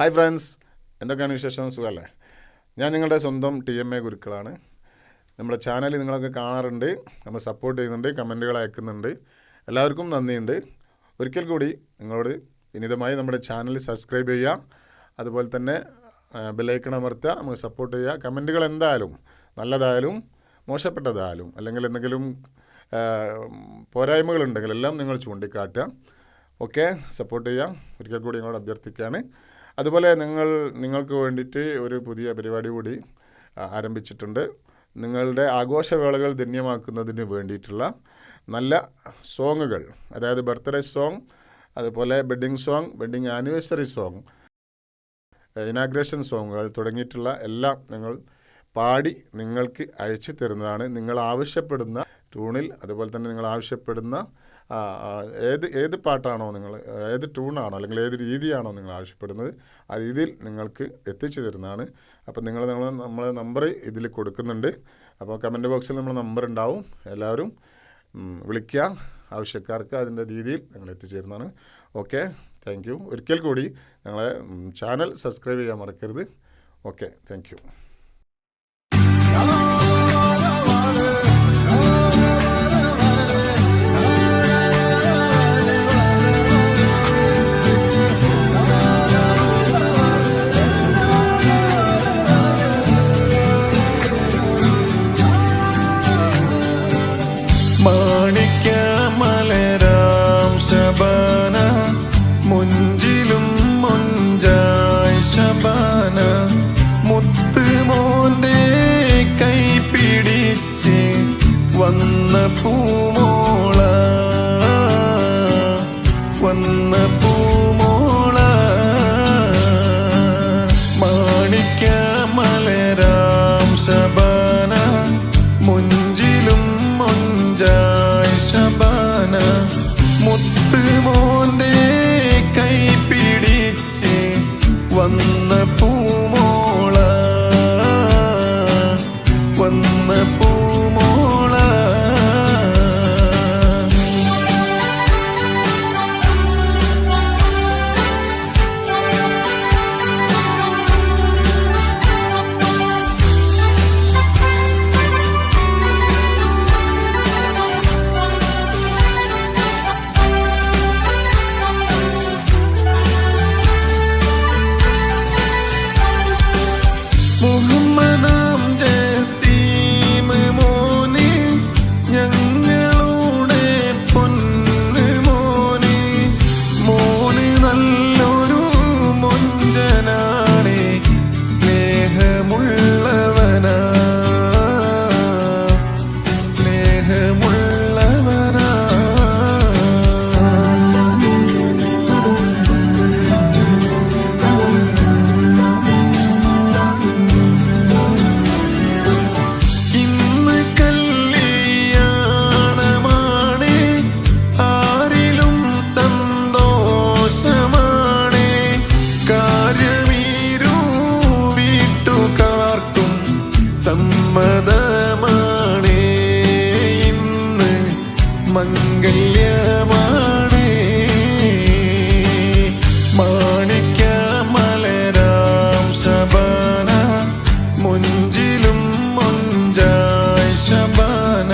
Hi friends എന്തൊക്കെയാണ് വിശേഷം? സുഖമല്ലേ ഞാൻ നിങ്ങളുടെ സ്വന്തം ടി എം എ ഗുരുക്കളാണ്. നമ്മുടെ ചാനൽ നിങ്ങളൊക്കെ കാണാറുണ്ട്. നമ്മൾ സപ്പോർട്ട് ചെയ്യുന്നുണ്ട് കമന്റുകൾ അയക്കുന്നുണ്ട്. എല്ലാവർക്കും നന്ദിയുണ്ട്. ഒരിക്കൽ കൂടി നിങ്ങളോട് വിനീതമായി നമ്മുടെ ചാനൽ സബ്സ്ക്രൈബ് ചെയ്യുക. അതുപോലെ തന്നെ ബെല്ലൈക്കൺ അമർത്തുക. നമുക്ക് സപ്പോർട്ട് ചെയ്യുക. കമന്റുകൾ എന്തായാലും നല്ലതായാലും മോശപ്പെട്ടതായാലും അല്ലെങ്കിൽ എന്തെങ്കിലും പോരായ്മകളുണ്ടെങ്കിൽ എല്ലാം നിങ്ങൾ ചൂണ്ടിക്കാട്ടുക. ഓക്കെ സപ്പോർട്ട് ചെയ്യാം ഒരിക്കൽ കൂടി നിങ്ങളോട് അഭ്യർത്ഥിക്കുകയാണ്. അതുപോലെ നിങ്ങൾ നിങ്ങൾക്ക് വേണ്ടിയിട്ട് ഒരു പുതിയ പരിപാടി കൂടി ആരംഭിച്ചിട്ടുണ്ട്. നിങ്ങളുടെ ആഘോഷവേളകൾ ധന്യമാക്കുന്നതിന് വേണ്ടിയിട്ടുള്ള നല്ല സോങ്ങുകൾ അതായത് ബർത്ത്ഡേ സോങ് അതുപോലെ wedding song wedding anniversary song inauguration സോങ്ങുകൾ തുടങ്ങിയിട്ടുള്ള എല്ലാം നിങ്ങൾ പാടി നിങ്ങൾക്ക് അയച്ചു തരുന്നതാണ്. നിങ്ങൾ ആവശ്യപ്പെടുന്ന ട്യൂണിൽ അതുപോലെ തന്നെ നിങ്ങൾ ആവശ്യപ്പെടുന്ന ആ, ഏത് ഏത് പാട്ടാണോ നിങ്ങൾ ഏത് ട്യൂണാണോ അല്ലെങ്കിൽ ഏത് രീതിയാണോ നിങ്ങൾ ആവശ്യപ്പെടുന്നത് ആ രീതിയിൽ നിങ്ങൾക്ക് എത്തിച്ചു തരുന്നതാണ്. അപ്പോൾ നിങ്ങൾ നിങ്ങൾ നമ്മളെ നമ്പർ ഇതിൽ കൊടുക്കുന്നുണ്ട്. അപ്പോൾ കമന്റ് ബോക്സിൽ നമ്മൾ നമ്പർ ഉണ്ടാവും. എല്ലാവരും വിളിക്കുക. ആവശ്യക്കാർക്ക് അതിന്റെ രീതിയിൽ ഞങ്ങൾ എത്തിച്ചേരുന്നതാണ് ഓക്കെ താങ്ക് യു. ഒരിക്കൽ കൂടി ഞങ്ങളെ ചാനൽ സബ്സ്ക്രൈബ് ചെയ്യാൻ മറക്കരുത്. Okay thank you. വന്ന പൂമോള വന്ന പൂമോള. മാണിക്ക മലരാം ശബാന മുഞ്ചിലും മുഞ്ചായ ശബാന. മുത്തുമോന്റെ കൈ പിടിച്ച് വന്ന ഹൃദയമാണ് മാണിക്യ മലരാം ശബാന മുഞ്ചിലും മുഞ്ചായ് ശബാന.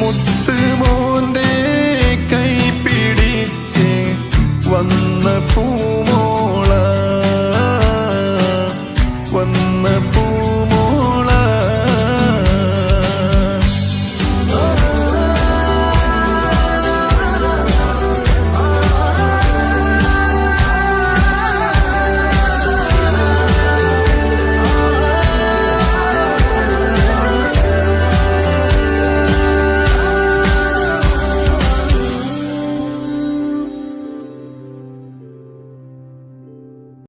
മുത്ത് മോന്റെ കൈ വന്ന പൂ